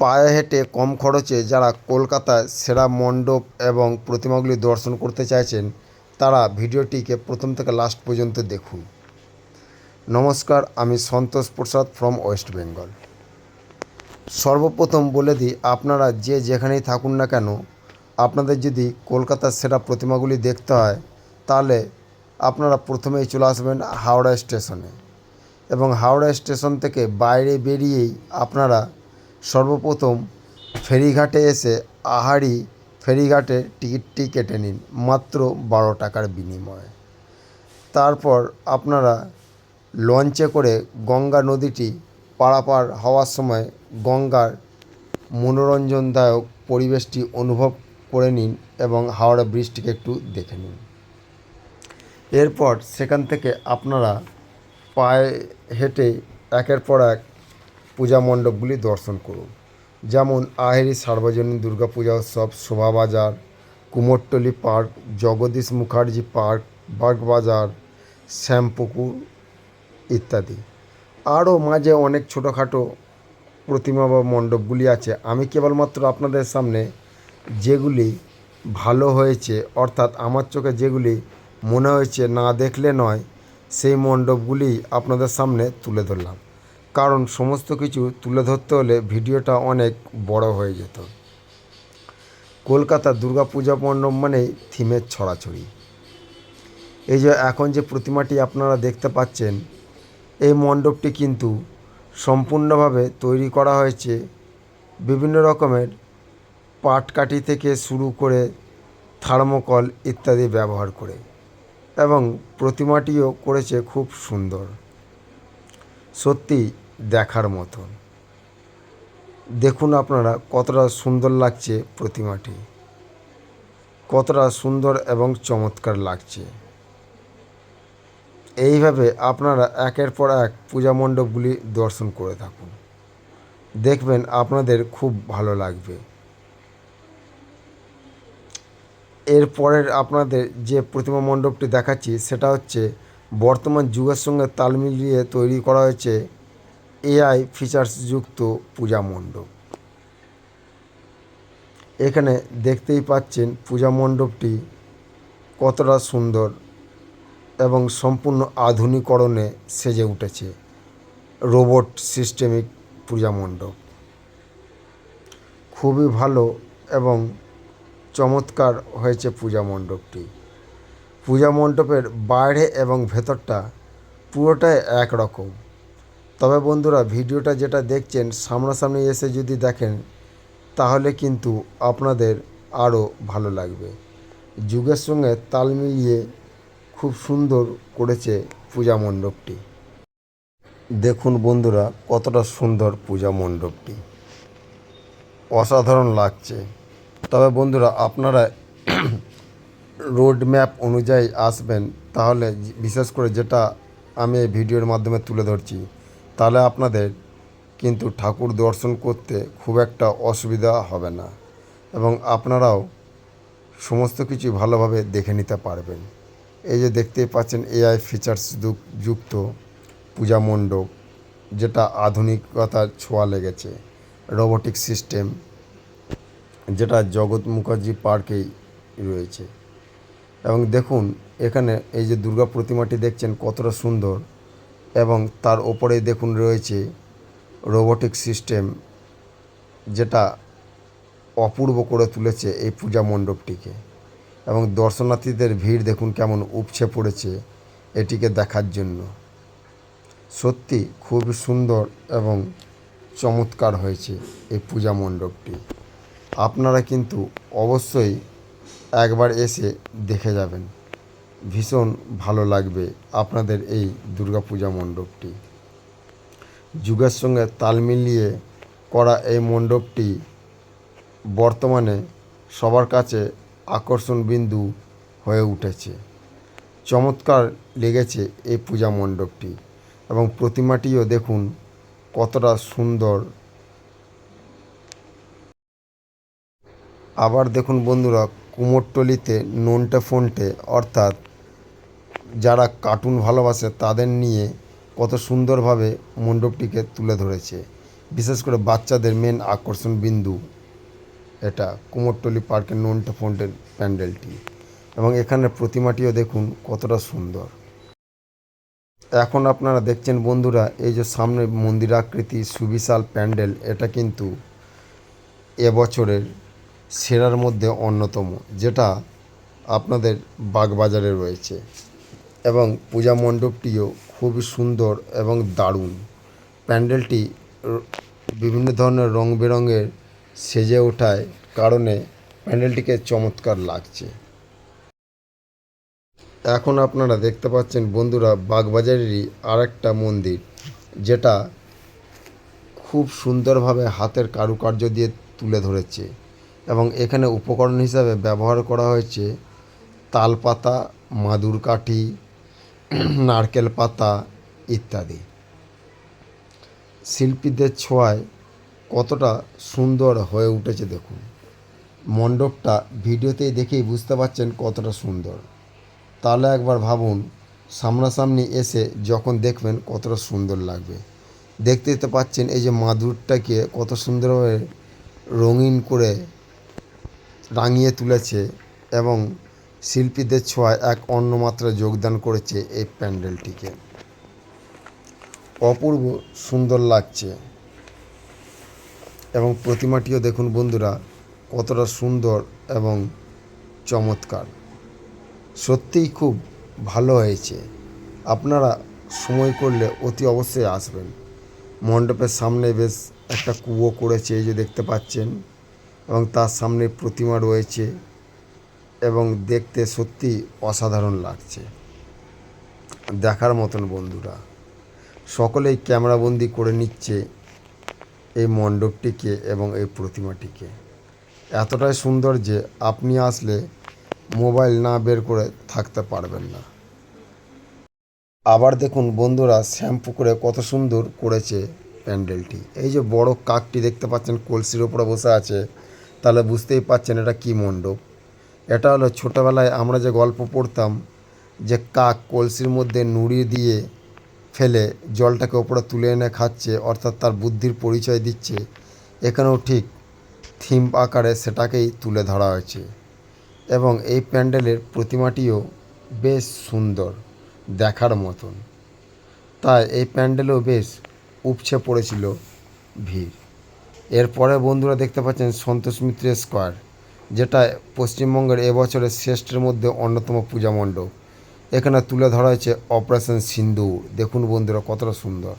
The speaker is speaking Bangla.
পায়ে হেঁটে কম খরচে যারা কলকাতায় সেরা মণ্ডপ এবং প্রতিমাগুলি দর্শন করতে চাইছেন, তারা ভিডিওটিকে প্রথম থেকে লাস্ট পর্যন্ত দেখুন। নমস্কার, আমি Santosh Prasad from West Bengal সর্বপ্রথম বলে দিই, আপনারা যে যেখানেই থাকুন না কেন, আপনাদের যদি কলকাতার সেরা প্রতিমাগুলি দেখতে হয়, তাহলে আপনারা প্রথমেই চলে আসবেন হাওড়া স্টেশনে। এবং হাওড়া স্টেশন থেকে বাইরে বেরিয়েই আপনারা সর্বপ্রথম ফেরিঘাটে এসে আহারি ফেরিঘাটে টিকিটটি কেটে নিন, মাত্র বারো টাকার বিনিময়ে। তারপর আপনারা লঞ্চে করে গঙ্গা নদীটি পারাপার হওয়ার সময় গঙ্গার মনোরঞ্জনদায়ক পরিবেশটি অনুভব করে নিন এবং হাওড়া ব্রিজটিকে একটু দেখে নিন। এরপর সেখান থেকে আপনারা পায়ে হেঁটে একের পর এক পূজা মণ্ডপগুলি দর্শন করুন। যেমন আহেরি সার্বজনীন দুর্গা পূজা উৎসব শোভাবাজার কুমোরটলি পার্ক, জগদীশ মুখার্জি পার্ক বাগবাজার শ্যামপুকুর ইত্যাদি। আরও মাঝে অনেক ছোটোখাটো প্রতিমা বা মণ্ডপগুলি আছে। আমি কেবলমাত্র আপনাদের সামনে যেগুলি ভালো হয়েছে, অর্থাৎ আমার চোখে যেগুলি মনে হয়েছে না দেখলে নয়, সেই মণ্ডপগুলি আপনাদের সামনে তুলে ধরলাম। কারণ সমস্ত কিছু তুলে ধরতে হলে ভিডিওটা অনেক বড় হয়ে যেত। কলকাতা দুর্গা পূজা মণ্ডপ মানেই থিমের ছড়াছড়ি। এই যে এখন যে প্রতিমাটি আপনারা দেখতে পাচ্ছেন, এই মণ্ডপটি কিন্তু সম্পূর্ণভাবে তৈরি করা হয়েছে বিভিন্ন রকমের পাটকাঠি থেকে শুরু করে থার্মোকল ইত্যাদি ব্যবহার করে এবং প্রতিমাটিও করেছে খুব সুন্দর। সত্যি দেখার মতন দেখুন আপনারা কতটা সুন্দর লাগছে প্রতিমাটি। কতটা সুন্দর এবং চমৎকার লাগছে। এইভাবে আপনারা একের পর এক পূজা মণ্ডপগুলি দর্শন করে থাকুন। দেখবেন আপনাদের খুব ভালো লাগবে। এরপরের আপনাদের যে প্রতিমা মণ্ডপটি দেখাচ্ছি, সেটা হচ্ছে বর্তমান যুগের সঙ্গে তাল মিলিয়ে তৈরি করা হয়েছে এআই ফিচার্সযুক্ত পূজা মণ্ডপ। এখানে দেখতেই পাচ্ছেন পূজা মণ্ডপটি কতটা সুন্দর এবং সম্পূর্ণ আধুনিকরণে সেজে উঠেছে। রোবট সিস্টেমিক পূজা মণ্ডপ। খুবই ভালো এবং চমৎকার হয়েছে পূজা মণ্ডপটি। পূজা মণ্ডপের বাইরে এবং ভেতরটা পুরোটাই একরকম। তবে বন্ধুরা, ভিডিওটা যেটা দেখছেন, সামনাসামনি এসে যদি দেখেন, তাহলে কিন্তু আপনাদের আরও ভালো লাগবে। যুগের সঙ্গে তাল মিলিয়ে খুব সুন্দর করেছে পূজা মণ্ডপটি। দেখুন বন্ধুরা, কতটা সুন্দর পূজা মণ্ডপটি। অসাধারণ লাগছে। তবে বন্ধুরা, আপনারা রোড ম্যাপ অনুযায়ী আসবেন, তাহলে বিশেষ করে যেটা আমি এই ভিডিওর মাধ্যমে তুলে ধরছি তাহলে আপনাদের কিন্তু ঠাকুর দর্শন করতে খুব একটা অসুবিধা হবে না এবং আপনারাও সমস্ত কিছু ভালোভাবে দেখে নিতে পারবেন। এই যে দেখতেই পাচ্ছেন এআই ফিচার্স যুক্ত পূজা মণ্ডপ, যেটা আধুনিকতার ছোঁয়া লেগেছে রোবোটিক সিস্টেম যেটা জগৎ মুখার্জি পার্কেই রয়েছে। এবং দেখুন, এখানে এই যে দুর্গা প্রতিমাটি দেখছেন কতটা সুন্দর। এবং তার ওপরেই দেখুন রয়েছে রোবোটিক সিস্টেম যেটা অপূর্ব করে তুলেছে এই পূজা মণ্ডপটিকে। এবং দর্শনার্থীদের ভিড় দেখুন কেমন উপছে পড়েছে এটিকে দেখার জন্য। সত্যি খুব সুন্দর এবং চমৎকার হয়েছে এই পূজা মণ্ডপটি। আপনারা কিন্তু অবশ্যই একবার এসে দেখে যাবেন। ভীষণ ভালো লাগবে আপনাদের এই দুর্গাপূজা মণ্ডপটি। যুগের সঙ্গে তাল মিলিয়ে করা এই মণ্ডপটি বর্তমানে সবার কাছে আকর্ষণ বিন্দু হয়ে উঠেছে। চমৎকার লেগেছে এই পূজা মণ্ডপটি এবং প্রতিমাটিও দেখুন কতটা সুন্দর। আবার দেখুন বন্ধুরা কুমোরটলিতে, নোনটে ফন্টে, অর্থাৎ যারা কার্টুন ভালোবাসে তাদের নিয়ে কত সুন্দরভাবে মণ্ডপটিকে তুলে ধরেছে। বিশেষ করে বাচ্চাদের মেন আকর্ষণ বিন্দু এটা কুমোরটলি পার্কের নোনটে ফন্টের প্যান্ডেলটি। এবং এখানের প্রতিমাটিও দেখুন কতটা সুন্দর। এখন আপনারা দেখছেন বন্ধুরা, এই যে সামনে মন্দির আকৃতি সুবিশাল প্যান্ডেল, এটা কিন্তু এবছরের সেরার মধ্যে অন্যতম, যেটা আপনাদের বাগবাজারে রয়েছে। এবং পূজা মণ্ডপটিও খুবই সুন্দর এবং দারুণ। প্যান্ডেলটি বিভিন্ন ধরনের রং বেরঙের সেজে ওঠায় কারণে প্যান্ডেলটিকে চমৎকার লাগছে। এখন আপনারা দেখতে পাচ্ছেন বন্ধুরা বাগবাজারেরই আরেকটা মন্দির, যেটা খুব সুন্দরভাবে হাতের কারুকার্য দিয়ে তুলে ধরেছে। এবং এখানে উপকরণ হিসাবে ব্যবহার করা হয়েছে তালপাতা, মাদুর কাঠি, নারকেল পাতা ইত্যাদি। শিল্পীদের ছোঁয়ায় কতটা সুন্দর হয়ে উঠেছে দেখুন। মণ্ডপটা ভিডিওতেই দেখেই বুঝতে পারছেন কতটা সুন্দর। তাহলে একবার ভাবুন, সামনাসামনি এসে যখন দেখবেন কতটা সুন্দর লাগবে। দেখতে তো পাচ্ছেন এই যে মাদুরটাকে কত সুন্দরভাবে রঙিন করে রাঙিয়ে তুলেছে এবং শিল্পীদের ছোঁয়ায় এক অন্য মাত্রা যোগদান করেছে এই প্যান্ডেলটিকে। অপূর্ব সুন্দর লাগছে। এবং প্রতিমাটিও দেখুন বন্ধুরা, কতটা সুন্দর এবং চমৎকার। সত্যিই খুব ভালো হয়েছে। আপনারা সময় করলে অতি অবশ্যই আসবেন। মণ্ডপের সামনে বেশ একটা কুয়ো করেছে, এই যে দেখতে পাচ্ছেন। এবং তার সামনে প্রতিমা রয়েছে এবং দেখতে সত্যি অসাধারণ লাগছে। দেখার মতন বন্ধুরা, সকলেই ক্যামেরাবন্দি করে নিচ্ছে এই মণ্ডপটিকে এবং এই প্রতিমাটিকে। এতটাই সুন্দর যে আপনি আসলে মোবাইল না বের করে থাকতে পারবেন না। আবার দেখুন বন্ধুরা, শ্যাম্পু করে কত সুন্দর করেছে প্যান্ডেলটি। এই যে বড় কাকটি দেখতে পাচ্ছেন, কলসির ওপরে বসে আছে। তাহলে বুঝতেই পাচ্ছেন এটা কি মণ্ডপ। এটা হলো ছোটোবেলায় আমরা যে গল্প পড়তাম যে কাক কলসির মধ্যে নুড়ি দিয়ে ফেলে জলটাকে ওপরে তুলে এনে খাচ্ছে, অর্থাৎ তার বুদ্ধির পরিচয় দিচ্ছে, এখানেও ঠিক থিম আকারে সেটাকেই তুলে ধরা হয়েছে। এবং এই প্যান্ডেলের প্রতিমাটিও বেশ সুন্দর দেখার মতন। তাই এই প্যান্ডেলও বেশ উপচে পড়েছিল ভিড়। এরপরে বন্ধুরা দেখতে পাচ্ছেন সন্তোষ মিত্র স্কোয়ার, যেটা পশ্চিমবঙ্গের এবছরের শ্রেষ্ঠের মধ্যে অন্যতম পূজা মণ্ডপ। এখানে তুলে ধরা হয়েছে অপারেশন সিন্ধু দেখুন বন্ধুরা কতটা সুন্দর।